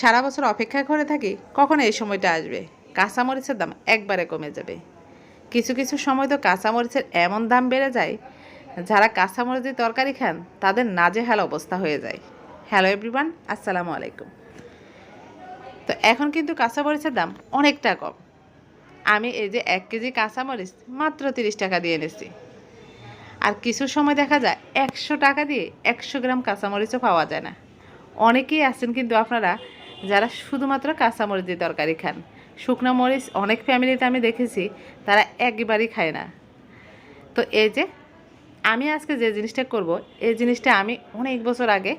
সারা বছর অপেক্ষা করে থাকি, কখন এই সময়টা আসবে? কাঁচামরিচের দাম একবারে কমে যাবে। কিছু কিছু সময় তো কাঁচামরিচের এমন দাম বেড়ে যায়, যারা কাঁচামরিচের তরকারি খান, তাদের নাজেহাল অবস্থা হয়ে যায়। হ্যালো এভরিওয়ান আসসালামু আলাইকুম। তো এখন কিন্তু কাঁচামরিচের দাম অনেকটা কম। আমি এই যে এক কেজি কাঁচামরিচ মাত্র তিরিশ টাকা দিয়ে এনেছি। আর কিছু সময় দেখা যায় একশো টাকা দিয়ে একশো গ্রাম কাঁচামরিচও পাওয়া যায় না। অনেকেই আছেন কিন্তু আপনারা যারা শুধুমাত্র কাঁচামরিচ দিয়ে তরকারি খান। শুকনো মরিচ অনেক ফ্যামিলিতে আমি দেখেছি, তারা একবারই খায় না। তো এই যে, আমি আজকে যে জিনিসটা করব, এই জিনিসটা আমি অনেক বছর আগে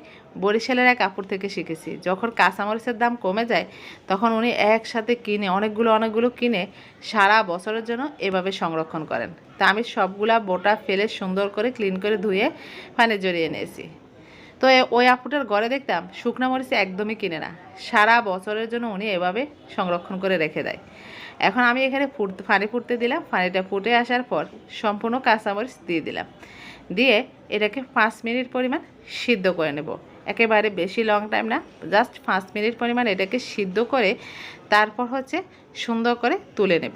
বরিশালের এক কাপড় থেকে শিখেছি। যখন কাঁচামরিচের দাম কমে যায়, তখন উনি একসাথে কিনে, অনেকগুলো অনেকগুলো কিনে সারা বছরের জন্য এভাবে সংরক্ষণ করেন। তা আমি সবগুলা বোটা ফেলে সুন্দর করে ক্লিন করে ধুয়ে পানি জড়িয়ে নিয়েছি। তো ওই আপুটার ঘরে দেখতাম শুকনো মরিচ একদমই কিনে না। সারা বছরের জন্য উনি এভাবে সংরক্ষণ করে রেখে দেয়। এখন আমি এখানে ফুটতে পানি ফুটতে দিলাম। পানিটা ফুটে আসার পর সম্পূর্ণ কাঁচামরিচ দিয়ে দিলাম। দিয়ে এটাকে পাঁচ মিনিট পরিমাণ সিদ্ধ করে নেব। একেবারে বেশি লং টাইম না জাস্ট পাঁচ মিনিট পরিমাণ এটাকে সিদ্ধ করে তারপর হচ্ছে সুন্দর করে তুলে নেব।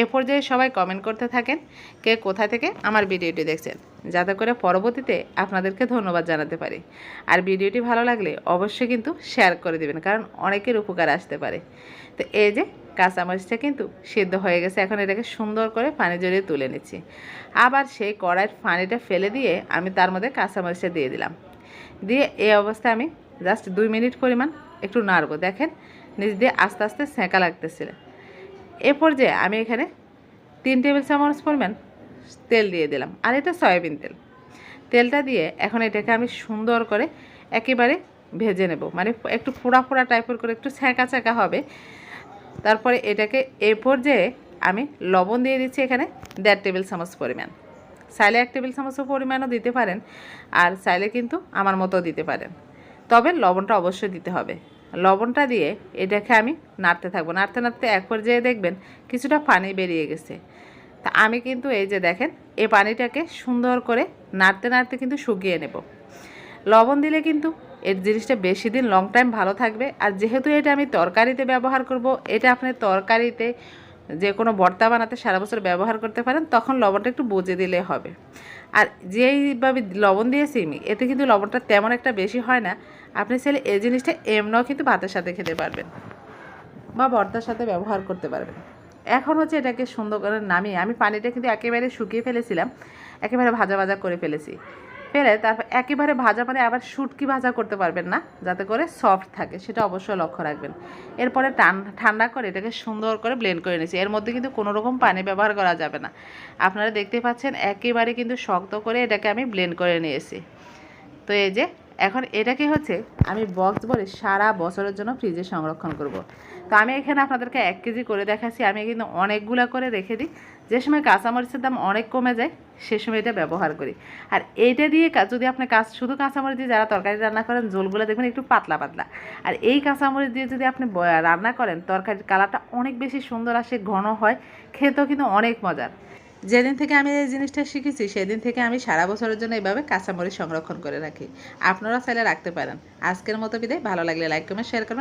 এ পর্যায়ে সবাই কমেন্ট করতে থাকেন, কে কোথা থেকে আমার ভিডিওটি দেখছেন। যাতে করে পরবর্তীতে আপনাদেরকে ধন্যবাদ জানাতে পারি। আর ভিডিওটি ভালো লাগলে অবশ্যই কিন্তু শেয়ার করে দেবেন, কারণ অনেকের উপকার আসতে পারে। তো এই যে কাঁচামরিচটা কিন্তু সিদ্ধ হয়ে গেছে, এখন এটাকে সুন্দর করে পানি জড়িয়ে তুলে নিচ্ছি। আবার সেই কড়াইয়ের পানিটা ফেলে দিয়ে আমি তার মধ্যে কাঁচামরিচটা দিয়ে দিলাম। দিয়ে এই অবস্থায় আমি জাস্ট দুই মিনিট পরিমাণ একটু নাড়বো। দেখেন নিজ দিয়ে আস্তে আস্তে সেঁকা লাগতেছিল এ পর্যায়ে আমি এখানে তিন টেবিল চামচ পরিমাণ তেল দিয়ে দিলাম। আর এটা সয়াবিন তেল। তেলটা দিয়ে এখন এটাকে আমি সুন্দর করে একেবারে ভেজে নেব। মানে একটু ফোড়া ফোড়া টাইপের করে একটু ছ্যাঁকা ছ্যাঁকা হবে। তারপরে এটাকে এ পর্যায়ে আমি লবণ দিয়ে দিচ্ছি এখানে দেড় টেবিল চামচ পরিমাণ। চাইলে এক টেবিল চামচও পরিমাণও দিতে পারেন আর চাইলে কিন্তু আমার মতো দিতে পারেন। তবে লবণটা অবশ্যই দিতে হবে। লবণটা দিয়ে এটাকে আমি নাড়তে থাকব। নাড়তে নাড়তে এক পর্যায়ে দেখবেন কিছুটা পানি বেরিয়ে গেছে। তা আমি কিন্তু এই যে দেখেন এই পানিটাকে সুন্দর করে নাড়তে নাড়তে কিন্তু শুকিয়ে নেব। লবণ দিলে কিন্তু এর জিনিসটা বেশি দিন লং টাইম ভালো থাকবে। আর যেহেতু এটা আমি তরকারিতে ব্যবহার করব, এটা আপনি তরকারিতে যে কোনো ভর্তা বানাতে সারা বছর ব্যবহার করতে পারেন, তখন লবণটা একটু বুঝে দিলে হবে। আর যেইভাবে লবণ দিয়েছি আমি, এতে কিন্তু লবণটা তেমন একটা বেশি হয় না। আপনি চাইলে এই জিনিসটা এমনও কিন্তু ভাতের সাথে খেতে পারবেন বা ভর্তার সাথে ব্যবহার করতে পারবেন। এখন হচ্ছে এটাকে সুন্দর করে নামিয়ে, আমি পানিটা কিন্তু একেবারে শুকিয়ে ফেলেছিলাম, একেবারে ভাজা ভাজা করে ফেলেছি। ফেলে তারপর একেবারে ভাজা মানে আবার শুটকি ভাজা করতে পারবেন না, যাতে করে সফট থাকে, সেটা অবশ্যই লক্ষ্য রাখবেন। এরপরে টান, ঠান্ডা করে এটাকে সুন্দর করে ব্লেন্ড করে নিয়েছি। এর মধ্যে কিন্তু কোনো রকম পানি ব্যবহার করা যাবে না। আপনারা দেখতে পাচ্ছেন, একেবারে কিন্তু শক্ত করে এটাকে আমি ব্লেন্ড করে নিয়েছি। তো এই যে এখন এটাকে হচ্ছে আমি বক্স বলে সারা বছরের জন্য ফ্রিজে সংরক্ষণ করব। তো আমি এখানে আপনাদেরকে এক কেজি করে দেখাচ্ছি, আমি কিন্তু অনেকগুলো করে রেখে দিই। যে সময় কাঁচামরিচের দাম অনেক কমে যায়, সে সময় এটা ব্যবহার করি। আর এইটা দিয়ে যদি আপনি কাঁচ শুধু কাঁচামরিচ দিয়ে যারা তরকারি রান্না করেন, ঝোলগুলো দেখবেন একটু পাতলা পাতলা। আর এই কাঁচামরিচ দিয়ে যদি আপনি রান্না করেন, তরকারির কালারটা অনেক বেশি সুন্দর আসে, ঘন হয়, খেতেও কিন্তু অনেক মজার। যেদিন থেকে আমি এই জিনিসটা শিখেছি, সেদিন থেকে আমি সারা বছরের জন্য এভাবে কাঁচামরিচ সংরক্ষণ করে রাখি। আপনারা চাইলে রাখতে পারেন। আজকের মতো বিদায়। ভালো লাগলে লাইক কমেন্ট শেয়ার করবেন।